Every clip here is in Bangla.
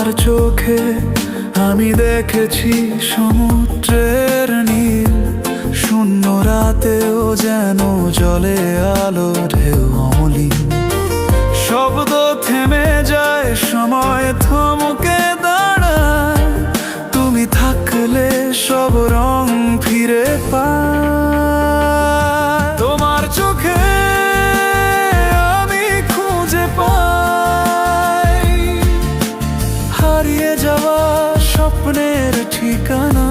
তোমার চোখে আমি দেখেছি সমুদ্রের নীল শূন্য রাতেও যেন জলে আলো ঢেউ অমলিন। হারিয়ে যাওয়া স্বপ্নের ঠিকানা।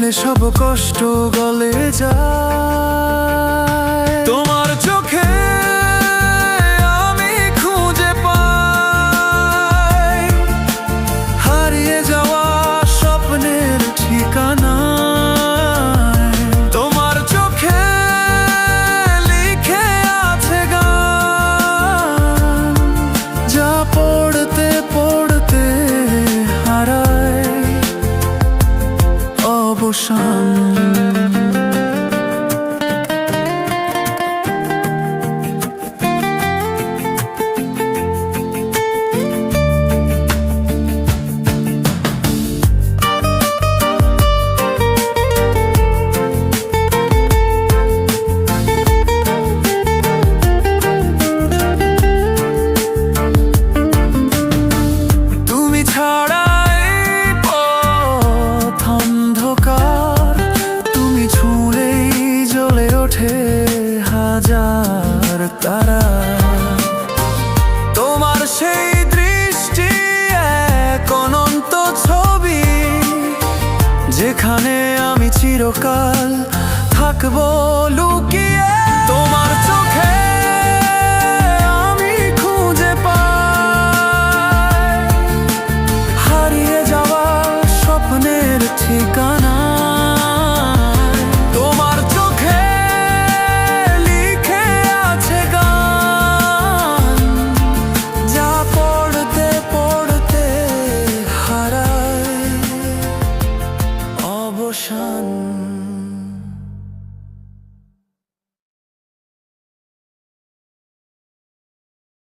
ভুলে সব কষ্ট গলে যা Shama হাজার তারা। তোমার সেই দৃষ্টি এক অনন্ত ছবি যেখানে আমি চিরকাল থাকব লুকিয়ে